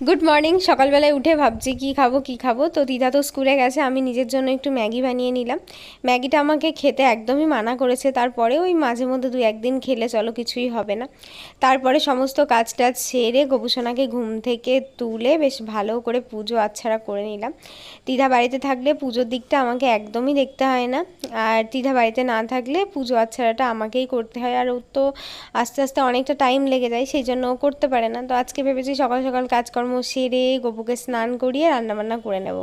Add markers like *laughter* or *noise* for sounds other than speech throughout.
Good morning সকালবেলায় উঠে ভাবছি কি খাব কি খাব। তো দিদা তো স্কুলে গেছে, আমি নিজের জন্য একটু ম্যাগি বানিয়ে নিলাম। ম্যাগিটা আমাকে খেতে একদমই মানা করেছে। তারপরে ওই মাঝে মধ্যে দু একদিন খেলে চলো, কিছুই হবে না। তারপরে সমস্ত কাজ টাজ সেরে গোপুসোনাকে ঘুম থেকে তুলে বেশ ভালো করে পুজো আচ্ছাড়া করে নিলাম। দিদা বাড়িতে থাকলে পুজোর দিকটা আমাকে একদমই দেখতে হয় না। আর দিদা বাড়িতে না থাকলে পুজো আচ্ছাড়াটা আমাকেই করতে হয়। আর ওর তো আস্তে আস্তে অনেকটা টাইম লেগে যায়, সেই জন্য ও করতে পারে না। তো আজকে ভেবেছি সকাল সকাল কাজকর্ম সেরে গপুকে স্নান করিয়ে রান্নাবান্না করে নেব।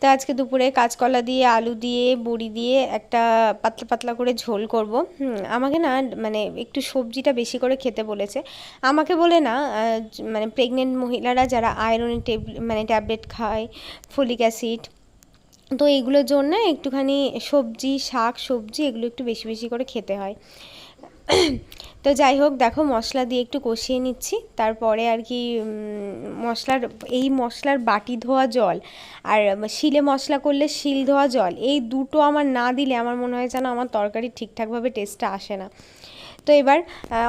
তো আজকে দুপুরে কাঁচকলা দিয়ে, আলু দিয়ে, বড়ি দিয়ে একটা পাতলা পাতলা করে ঝোল করব। আমাকে না মানে একটু সবজিটা বেশি করে খেতে বলেছে। আমাকে বলে না মানে প্রেগনেন্ট মহিলারা যারা আয়রনের মানে ট্যাবলেট খায় ফলিক অ্যাসিড তো এগুলোর জন্য একটুখানি সবজি, শাক, সবজি এগুলো একটু বেশি বেশি করে খেতে হয়। *coughs* তো যাই হোক, দেখো মশলা দিয়ে একটু কষিয়ে নিচ্ছি। তারপরে আর কি মশলার, এই মশলার বাটি ধোয়া জল আর শিলে মশলা করলে শিল ধোয়া জল, এই দুটো আমার না দিলে আমার মনে হয় যেন আমার তরকারি ঠিকঠাকভাবে টেস্টটা আসে না। তো এবার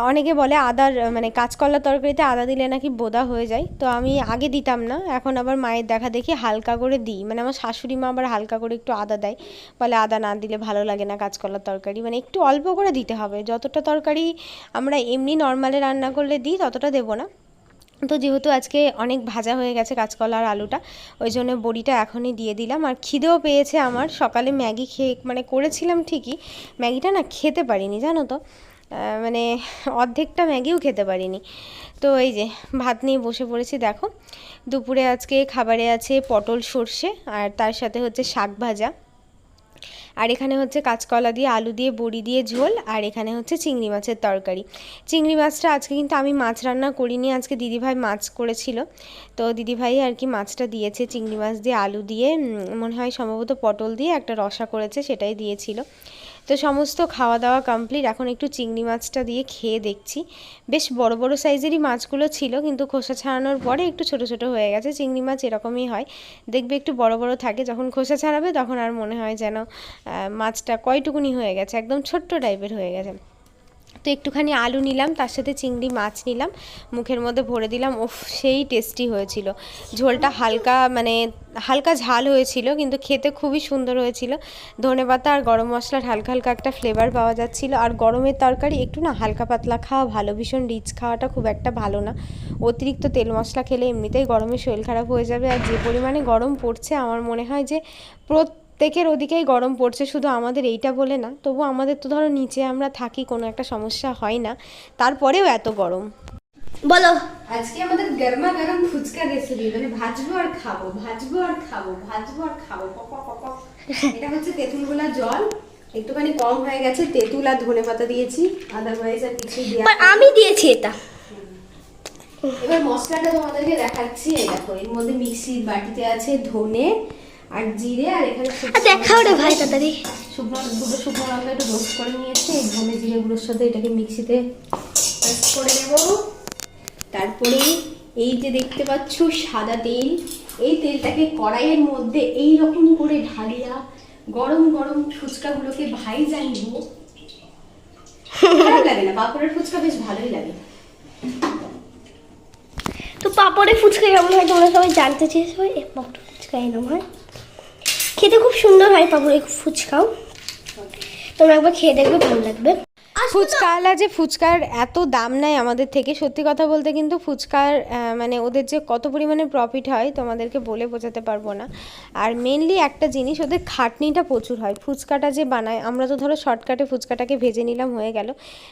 অনেকে বলে আদার মানে কাঁচকলার তরকারিতে আদা দিলে নাকি বোদা হয়ে যায়। তো আমি আগে দিতাম না, এখন আবার মায়ের দেখা দেখি হালকা করে দিই। মানে আমার শাশুড়ি মা আবার হালকা করে একটু আদা দেয়। বলে আদা না দিলে ভালো লাগে না কাঁচকলার তরকারি। মানে একটু অল্প করে দিতে হবে। যতটা তরকারি আমরা এমনি নর্মালে রান্না করলে দিই, ততটা দেবো না। তো যেহেতু আজকে অনেক ভাজা হয়ে গেছে কাঁচকলা আর আলুটা, ওই জন্য বড়িটা এখনই দিয়ে দিলাম। আর খিদেও পেয়েছে আমার। সকালে ম্যাগি খেয়ে মানে করেছিলাম ঠিকই। ম্যাগিটা না খেতে পারিনি, জানো তো? মানে অর্ধেকটা ম্যাগিও খেতে পারিনি। তো এই যে ভাত নিয়ে বসে পড়েছি, দেখো। দুপুরে আজকে খাবারে আছে পটল সর্ষে আর তার সাথে হচ্ছে শাক ভাজা। আর এখানে হচ্ছে কাঁচকলা দিয়ে, আলু দিয়ে, বড়ি দিয়ে ঝোল, আর এখানে হচ্ছে চিংড়ি মাছের তরকারি। চিংড়ি মাছটা আজকে কিন্তু আমি মাছ রান্না করিনি, আজকে দিদিভাই মাছ করেছিল। তো দিদিভাই আর কি মাছটা দিয়েছে, চিংড়ি মাছ দিয়ে, আলু দিয়ে মনে হয় সম্ভবত পটল দিয়ে একটা রসা করেছে, সেটাই দিয়েছিল। তো সমস্ত খাওয়া দাওয়া কমপ্লিট এখন একটু চিংড়ি মাছটা দিয়ে খেয়ে দেখছি। বেশ বড় বড় সাইজেরই মাছগুলো ছিল, কিন্তু খোসা ছাড়ানোর পরে একটু ছোট ছোট হয়ে গেছে। চিংড়ি মাছ এরকমই হয়। দেখবে একটু বড় বড় থাকে, যখন খোসা ছাড়াবে তখন আর মনে হয় যেন মাছটা কয়টুকুনি হয়ে গেছে, একদম ছোট্ট টাইপের হয়ে গেছে। তো একটুখানি আলু নিলাম, তার সাথে চিংড়ি মাছ নিলাম, মুখের মধ্যে ভরে দিলাম ওফ সেই টেস্টি হয়েছিল। ঝোলটা হালকা মানে হালকা ঝাল হয়েছিল, কিন্তু খেতে খুবই সুন্দর হয়েছিল। ধনেপাতা আর গরম মশলার হালকা হালকা একটা ফ্লেভার পাওয়া যাচ্ছিল, আর গরমের তরকারি একটু না হালকা পাতলা খাওয়া ভালো, ভীষণ রিচ খাওয়াটা খুব একটা ভালো না। অতিরিক্ত তেল মশলা খেলে এমনিতেই গরমে শরীর খারাপ হয়ে যাবে, আর যে পরিমাণে গরম পড়ছে, আমার মনে হয় যে প্রত্যেকের ওদিকেই গরম পড়ছে শুধু আমাদের এইটা বলে না তবু আমাদের তো ধরো নিচে আমরা থাকি কোনো একটা সমস্যা হয় না তারপরেও এত গরম। বলো। আজকে আমাদের গরমা গরম ফুচকা রেসিপি মানে ভাজবো আর খাব ভাজবো আর খাব ভাজবো আর খাব। এটা হচ্ছে তেঁতুলগুলা জল একটুখানি কম হয়ে গেছে তেঁতুল আর ধনে পাতা দিয়েছি আদারওয়াইজ আর কিছু বাট আমি দিয়েছি এটা। এবার মশলাটা তোমাদেরকে দেখাচ্ছি এই দেখো এর মধ্যে মিক্সির বাটিতে আছে ধনে আর জিরে আর এখানে দেখাও রে ভাই তাড়াতাড়ি। শুকনো দুটো শুকনো লঙ্কা একটু রোস্ট করে নিয়েছি এই ধনে জিরেগুলোর সাথে এটাকে মিক্সিতে পেস্ট করে নেব। তারপরে এই যে দেখতে পাচ্ছ সাদা তেল এই তেলটাকে কড়াইয়ের মধ্যে এই রকম করে ঢালিয়া গরম গরম ফুচকাগুলোকে ভাই জানিব খারাপ লাগে না বাঁকুড়ার ফুচকা বেশ ভালোই লাগে। তো পাপড়ে ফুচকা কেমন হয় তোমরা সবাই জানতে চেয়েছো? এ পাপড়ে ফুচকা এরকম হয়। খেতে খুব সুন্দর হয় পাপড়ে ফুচকাও। তোমরা একবার খেয়ে দেখবে ভালো লাগবে। ফুচকাওয়ালা যে ফুচকার এত দাম নেয় আমাদের থেকে, সত্যি কথা বলতে কিন্তু ফুচকার মানে ওদের যে কত পরিমাণে প্রফিট হয় তোমাদেরকে বলে বোঝাতে পারব না। আর মেনলি একটা জিনিস, ওদের খাটনিটা প্রচুর হয়। ফুচকাটা যে বানায়, আমরা তো ধরো শর্টকাটে ফুচকাটাকে ভেজে নিলাম, হয়ে গেল।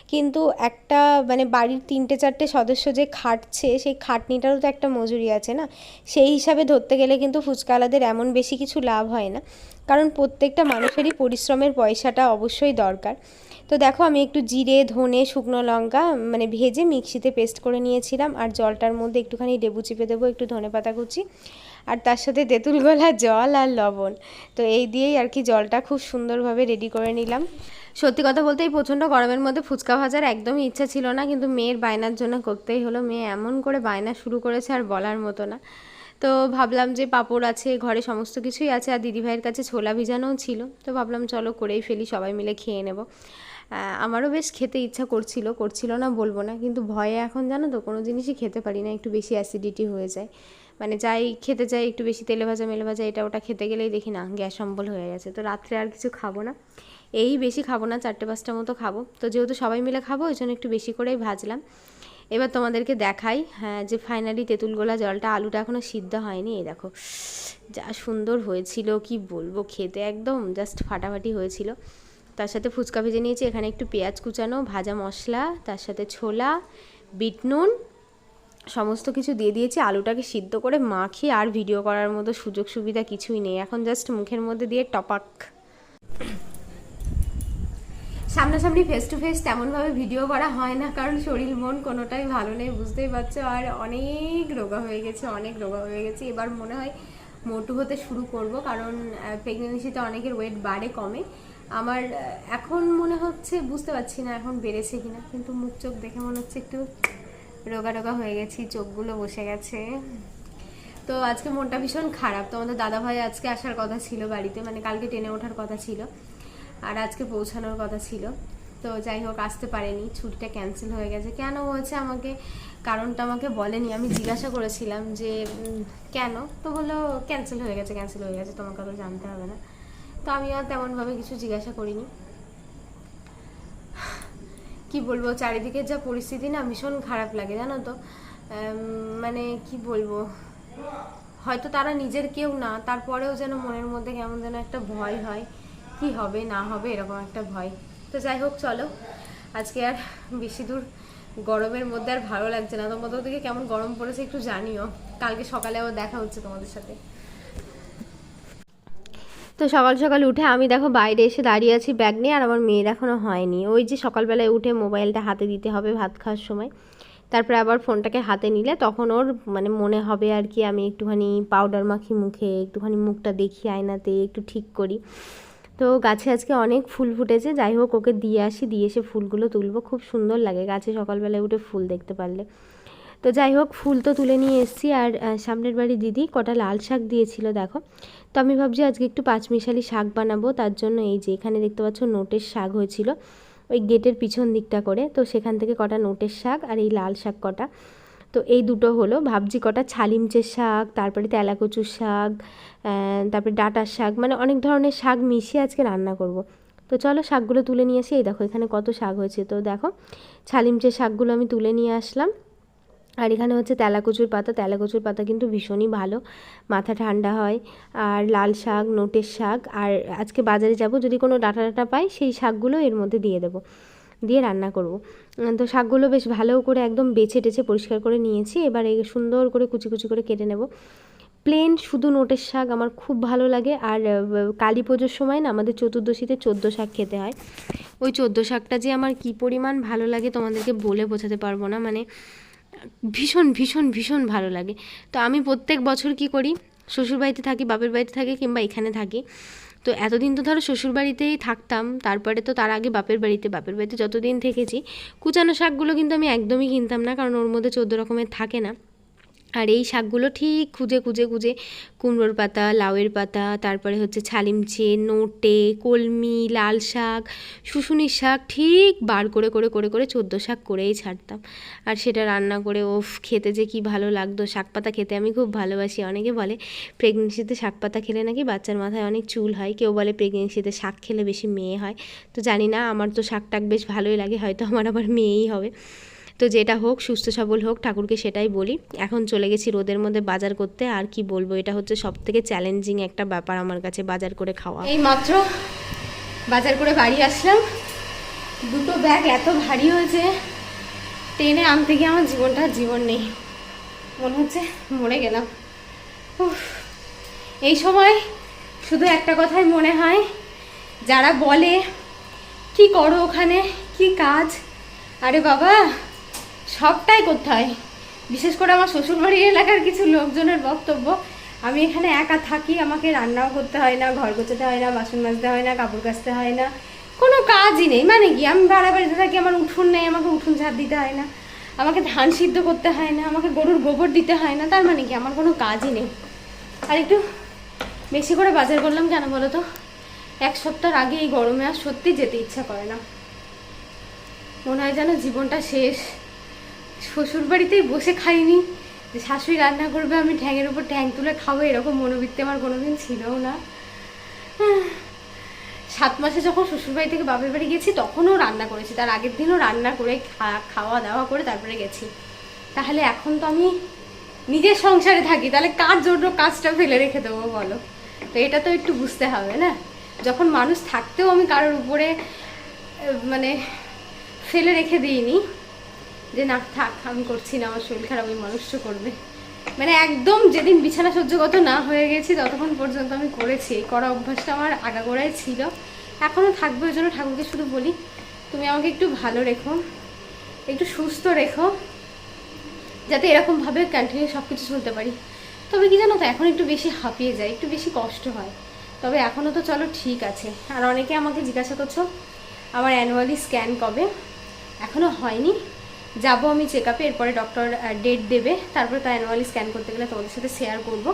কিন্তু একটা মানে বাড়ির তিনটে চারটে সদস্য যে খাটছে, সেই খাটনিটারও তো একটা মজুরি আছে না? সেই হিসাবে ধরতে গেলে কিন্তু ফুচকাওয়ালাদের এমন বেশি কিছু লাভ হয় না। কারণ প্রত্যেকটা মানুষেরই পরিশ্রমের পয়সাটা অবশ্যই দরকার। তো দেখো, আমি জিরে, ধনে, শুকনো লঙ্কা মানে ভেজে মিক্সিতে পেস্ট করে নিয়েছিলাম। আর জলটার মধ্যে একটুখানি লেবু চিপে দেবো, একটু ধনে পাতা কুচি। আর তার সাথে তেঁতুল গলা, জল আর লবণ। তো এই দিয়েই আর কি জলটা খুব সুন্দরভাবে রেডি করে নিলাম। সত্যি কথা বলতে এই প্রচণ্ড গরমের মধ্যে ফুচকা ভাজার একদমই ইচ্ছা ছিল না, কিন্তু মেয়ের বায়নার জন্য করতেই হলো। মেয়ে এমন করে বায়না শুরু করেছে আর বলার মতো না। তো ভাবলাম যে পাঁপড় আছে, ঘরে সমস্ত কিছুই আছে, আর দিদিভাইয়ের কাছে ছোলা ভিজানোও ছিল। তো ভাবলাম চলো করেই ফেলি, সবাই মিলে খেয়ে নেব। আমারও বেশ খেতে ইচ্ছা করছিল করছিল না বলব না, কিন্তু ভয়ে এখন জানো তো কোনো জিনিসই খেতে পারি না, একটু বেশি অ্যাসিডিটি হয়ে যায়। মানে যাই খেতে চাই একটু বেশি তেলে ভাজা, মেলে ভাজা, এটা ওটা খেতে গেলেই দেখি না, গ্যাস অম্বল হয়ে গেছে। তো রাত্রে আর কিছু খাব না, এই বেশি খাব না, চারটে পাঁচটা মতো খাব। তো যেহেতু সবাই মিলে খাব, ওই জন্য একটু বেশি করেই ভাজলাম। এবার তোমাদেরকে দেখাই হ্যাঁ যে ফাইনালি তেঁতুল গোলা জলটা, আলুটা এখনও সিদ্ধ হয়নি, এই দেখো। যা সুন্দর হয়েছিল, কি বলব, খেতে একদম জাস্ট ফাটাফাটি হয়েছিল। তার সাথে ফুচকা ভেজে নিয়েছি, এখানে একটু পেঁয়াজ কুচানো, ভাজা মশলা, তার সাথে ছোলা, বিট নুন, সমস্ত কিছু দিয়ে দিয়েছি। আলুটাকে সিদ্ধ করে মাখিয়ে আর ভিডিও করার মতো সুযোগ সুবিধা কিছুই নেই। এখন জাস্ট মুখের মধ্যে দিয়ে টপাক। সামনাসামনি ফেস টু ফেস তেমনভাবে ভিডিও করা হয় না, কারণ শরীর মন কোনোটাই ভালো নেই, বুঝতেই পারছ? আর অনেক রোগা হয়ে গেছে, অনেক রোগা হয়ে গেছে। এবার মনে হয় মোটু হতে শুরু করব, কারণ প্রেগনেন্সিতে অনেকের ওয়েট বাড়ে, কমে। আমার, এখন মনে হচ্ছে, বুঝতে পারছি না এখন বেড়েছে কিনা, কিন্তু মুখ চোখ দেখে মনে হচ্ছে একটু রোগা রোগা হয়ে গেছি, চোখগুলো বসে গেছে। তো আজকে মনটা ভীষণ খারাপ। তোমাদের দাদাভাই আজকে আসার কথা ছিল বাড়িতে মানে কালকে ট্রেনে ওঠার কথা ছিল, আর আজকে পৌঁছানোর কথা ছিল। তো যাই হোক, আসতে পারেনি, ছুটিটা ক্যান্সেল হয়ে গেছে। কেন হয়েছে আমাকে, কারণটা আমাকে বলেনি। আমি জিজ্ঞাসা করেছিলাম যে কেন? তো হলো ক্যান্সেল হয়ে গেছে, ক্যান্সেল হয়ে গেছে, তোমাকে তো জানতে হবে না। তো আমি আর তেমনভাবে কিছু জিজ্ঞাসা করিনি। কি বলব চারিদিকে যা পরিস্থিতি না ভীষণ খারাপ লাগে, জানো তো? মানে কি বলব? হয়তো তারা নিজের কেউ না, তারপরেও যেন মনের মধ্যে কেমন যেন একটা ভয় হয়, কি হবে, না হবে, এরকম একটা ভয়। তো যাই হোক, চলো। আজকে আর বেশি দূর গরমের মধ্যে আর ভালো লাগছে না। তোমাদের দিকে কেমন গরম পড়েছে একটু জানিও। কালকে সকালে আবার দেখা হচ্ছে তোমাদের সাথে। তো সকাল সকাল উঠে আমি দেখো বাইরে এসে দাঁড়িয়ে আছি ব্যাগ নিয়ে, আর আমার মেয়ের এখনও হয়নি। ওই যে সকালবেলায় উঠে মোবাইলটা হাতে দিতে হবে ভাত খাওয়ার সময়। তারপরে আবার ফোনটাকে হাতে নিলে তখন ওর মানে মনে হবে আর কি, আমি একটুখানি পাউডার মাখি মুখে, একটুখানি মুখটা দেখি আয়নাতে, একটু ঠিক করি। তো গাছে আজকে অনেক ফুল ফুটেছে, যাই হোক ওকে দিয়ে আসি, দিয়ে এসে ফুলগুলো তুলবো। খুব সুন্দর লাগে গাছে সকালবেলায় উঠে ফুল দেখতে পারলে। তো যাই হোক, ফুল তো তুলে নিয়ে এসেছি আর সামনের বাড়ি দিদি কটা লাল শাক দিয়েছিল, দেখো। তো আমি ভাবছি আজকে একটু পাঁচমিশালি শাক বানাবো, তার জন্য এই যে এখানে দেখতে পাচ্ছ নোটের শাক হয়েছিল, ওই গেটের পিছন দিকটা করে। তো সেখান থেকে কটা নোটের শাক আর এই লাল শাক কটা। তো এই দুটো হলো, ভাবছি কটা ছালিমচের শাক, তারপরে তেলাকচুর শাক তারপরে ডাঁটার শাক মানে অনেক ধরনের শাক মিশিয়ে আজকে রান্না করব। তো চলো শাকগুলো তুলে নিয়ে আসি, এই দেখো এখানে কত শাক হয়েছে। তো দেখো, ছালিমচের শাকগুলো আমি তুলে নিয়ে আসলাম। আর এখানে হচ্ছে তেলাকচুর পাতা। তেলাকচুর পাতা কিন্তু ভীষণই ভালো। মাথা ঠান্ডা হয়। আর লাল শাক, নোটের শাক। আর আজকে বাজারে যাব, যদি কোনো ডাঁটা ডাঁটা পাই, সেই শাকগুলো এর মধ্যে দিয়ে দেবো। দিয়ে রান্না করব। তো শাকগুলো বেশ ভালো করে একদম বেছে টেছে পরিষ্কার করে নিয়েছি। এবার এই সুন্দর করে কুচি কুচি করে কেটে নেব। প্লেন শুধু নোটের শাক আমার খুব ভালো লাগে। আর কালী পুজোর সময় না আমাদের চতুর্দশীতে চোদ্দ শাক খেতে হয়। ওই চোদ্দ শাকটা যে আমার কী পরিমাণ ভালো লাগে তোমাদেরকে বলে বোঝাতে পারব না। মানে ভীষণ ভীষণ ভীষণ ভালো লাগে। তো আমি প্রত্যেক বছর কি করি শ্বশুরবাড়িতে থাকি, বাপের বাড়িতে থাকি কিংবা এখানে থাকি, তো এতদিন তো ধরো শ্বশুরবাড়িতেই থাকতাম, তারপরে তো তার আগে বাপের বাড়িতে বাপের বাড়িতে যতদিন থেকেছি, কুচানো শাকগুলো কিন্তু আমি একদমই কিনতাম না, কারণ ওর মধ্যে চোদ্দ রকমের থাকে না। আর এই শাকগুলো ঠিক খুঁজে খুঁজে খুঁজে কুমড়োর পাতা, লাউয়ের পাতা, তারপরে হচ্ছে ছালিমচে নোটে, কলমি, লাল শাক, শুশুনির শাক ঠিক বার করে করে করে করে চোদ্দ শাক করেই ছাড়তাম। আর সেটা রান্না করে, ওফ, খেতে যে কি ভালো লাগতো। শাক পাতা খেতে আমি খুব ভালোবাসি। অনেকে বলে, প্রেগনেন্সিতে শাক পাতা খেলে নাকি বাচ্চার মাথায় অনেক চুল হয়? কেউ বলে, প্রেগনেন্সিতে শাক খেলে বেশি মেয়ে হয়। তো জানি না, আমার তো শাক টাক বেশ ভালোই লাগে, হয়তো আমার আবার মেয়েই হবে। তো যেটা হোক, সুস্থ সবল হোক, ঠাকুরকে সেটাই বলি। এখন চলে গেছি রোদের মধ্যে বাজার করতে, আর কি বলব, এটা হচ্ছে সব থেকে চ্যালেঞ্জিং একটা ব্যাপার আমার কাছে, বাজার করে খাওয়া। এই মাত্র বাজার করে বাড়ি আসলাম। দুটো ব্যাগ এত ভারী হয়েছে ট্রেনে আনতে গিয়ে আমার জীবনটা জীবন নেই। মনে হচ্ছে মরে গেলাম। এই সময় শুধু একটা কথাই মনে হয়, যারা বলে, কি করো ওখানে? কি কাজ? আরে বাবা সবটাই করতে হয় বিশেষ করে আমার শ্বশুরবাড়ির এলাকার কিছু লোকজনের বক্তব্য। আমি এখানে একা থাকি, আমাকে রান্নাও করতে হয় না, ঘর গোছাতে হয় না, বাসন মাজতে হয় না, কাপড় কাচতে হয় না। কোনো কাজই নেই। মানে কি? আমি ভাড়া বাড়িতে থাকি আমার উঠোন নেই, আমাকে উঠোন ঝাড় দিতে হয় না, আমাকে ধান সিদ্ধ করতে হয় না, আমাকে গরুর গোবর দিতে হয় না, তার মানে কি? আমার কোনো কাজই নেই। আর একটু বেশি করে বাজার করলাম কেন বলো তো? এক সপ্তাহ আগে এই গরমে আর সত্যি যেতে ইচ্ছা করে না। মনে হয় যেন জীবনটা শেষ। শ্বশুর বাড়িতেই বসে খাইনি। যে শাশুড়ি রান্না করবে, আমি ঠ্যাঙের উপর ঠ্যাং তুলে খাব, এরকম মনোবৃত্তি আমার কোনোদিন ছিলও না। সাত মাসে যখন শ্বশুরবাড়ি থেকে বাপের বাড়ি গেছি তখনও রান্না করেছি। তার আগের দিনও রান্না করে খাওয়া দাওয়া করে তারপরে গেছি। তাহলে এখন তো আমি নিজের সংসারে থাকি, তাহলে কার জন্য কাজটা ফেলে রেখে দেবো বলো? তো এটা তো একটু বুঝতে হবে, না? যখন মানুষ থাকতেও আমি কারোর উপরে মানে ফেলে রেখে দিইনি যে না, থাক, আমি করছি না, আমার শরীর খারাপ ওই মানুষটা করবে। মানে একদম যেদিন বিছানা সহ্যগত না হয়ে গেছি, ততক্ষণ পর্যন্ত আমি করেছি। এই করা অভ্যাসটা আমার আগাগোড়াই ছিল। এখনও থাকবে ওই জন্য ঠাকুরকে শুধু বলি, তুমি আমাকে একটু ভালো রেখো, একটু সুস্থ রেখো, যাতে এরকমভাবে কন্টিনিউ সব কিছু চলতে পারি। তবে কি জানো তো, এখন একটু বেশি হাঁপিয়ে যায় একটু বেশি কষ্ট হয়। তবে এখনও তো চলো ঠিক আছে। আর অনেকে আমাকে জিজ্ঞাসা করছ, আমার অ্যানুয়ালি স্ক্যান কবে? এখনও হয়নি। যাব আমি চেক আপে এরপরে ডক্টর ডেট দেবে। তারপরে তো অ্যানুয়ালি স্ক্যান করতে গেলে তোমাদের সাথে শেয়ার করব।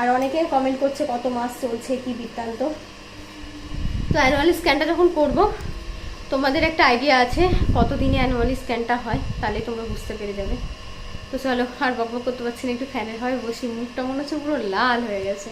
আর অনেকে কমেন্ট করছে কত মাস চলছে, কি বৃত্তান্ত। তো অ্যানুয়ালি স্ক্যানটা যখন করব, তোমাদের একটা আইডিয়া আছে কতদিনে অ্যানুয়ালি স্ক্যানটা হয়, তাহলে তোমরা বুঝতে পেরে যাবে। তো চলো, আর বকবক করতে পারছি না, একটু ফ্যানের হয়, বসি। মুখটা মনে হচ্ছে পুরো লাল হয়ে গেছে।